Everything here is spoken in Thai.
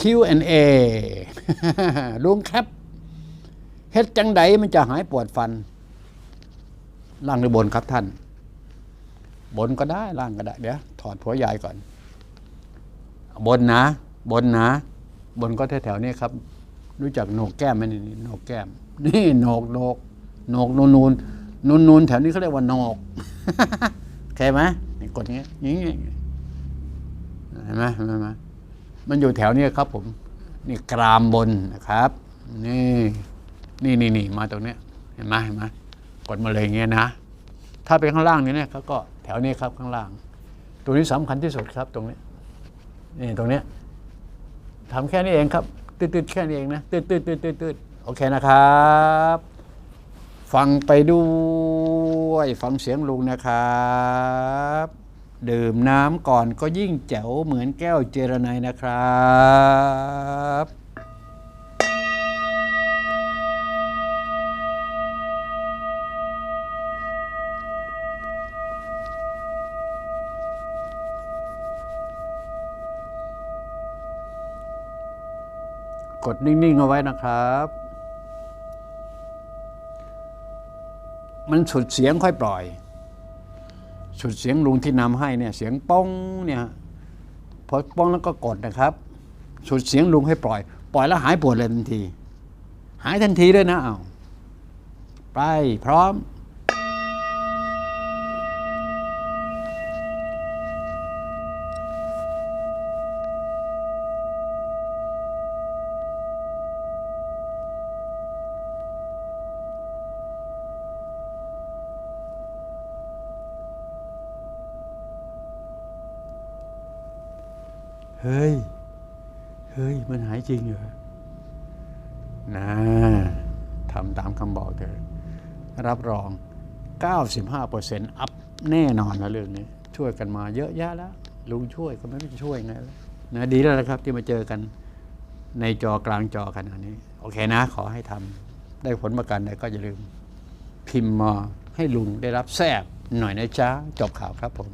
Q&A ลุงครับเฮ็ดจังไดมันจะหายปวดฟัน ล่างหรือบนครับท่าน บนก็ได้ล่างก็ได้ เดี๋ยวถอดหัวยายก่อน บนนะ บนนะ บนก็แถวๆนี้ครับ รู้จักโหนกแก้มไหมนี่นี่โหนกแก้ม นี่โหนกโหนกโหนกนูนนูนนูนนูนแถวนี้เขาเรียกว่าโหนกโอเคไหมกดอย่างเงี้อย่างเงี้ยเห็นไหมเห็นไหม มันอยู่แถวนี้ครับผมนี่กรามบนนะครับ นี่นี่นี่นี่มาตรงนี้เห็นไหมเห็นไหมกดมาเลยอย่างเงี้ยนะ ถ้าเป็นข้างล่างนี่เนี่ยเขาก็แถวนี้ครับข้างล่างตรงนี้สำคัญที่สุดครับตรงนี้นี่ตรงนี้ยทำแค่นี้เองครับตืดๆแค่นี้เองนะตืดๆตืดๆตืดๆโอเคนะครับ ฟังไปด้วย ฟังเสียงลุงนะครับ ดื่มน้ำก่อนก็ยิ่งแจ๋วเหมือนแก้วเจรไนนะครับกดนิ่ง ๆ เอาไว้นะครับ มันสุดเสียงค่อยปล่อย สุดเสียงลุงที่นำให้เนี่ยเสียงป้องเนี่ยพอป้องแล้วก็กดนะครับสุดเสียงลุงให้ปล่อย ปล่อยแล้วหายปวดเลยทันที หายทันทีด้วยนะเอาไปพร้อม เฮ้ย เฮ้ย มันหายจริงเหรอนะทำตามคำบอกเถอะรับรอง 95%อัพแน่นอนนะเรื่องนี้ ช่วยกันมาเยอะแยะแล้ว ลุงช่วยก็ไม่รู้จะช่วยยังไงนะดีแล้วนะครับที่มาเจอกันในจอกลางจอขนาดนี้ โอเคนะ ขอให้ทำได้ผลประกันใดก็อย่าลืม พิมพ์มาให้ลุงได้รับแทรบหน่อยนะจ๊ะจบข่าวครับผม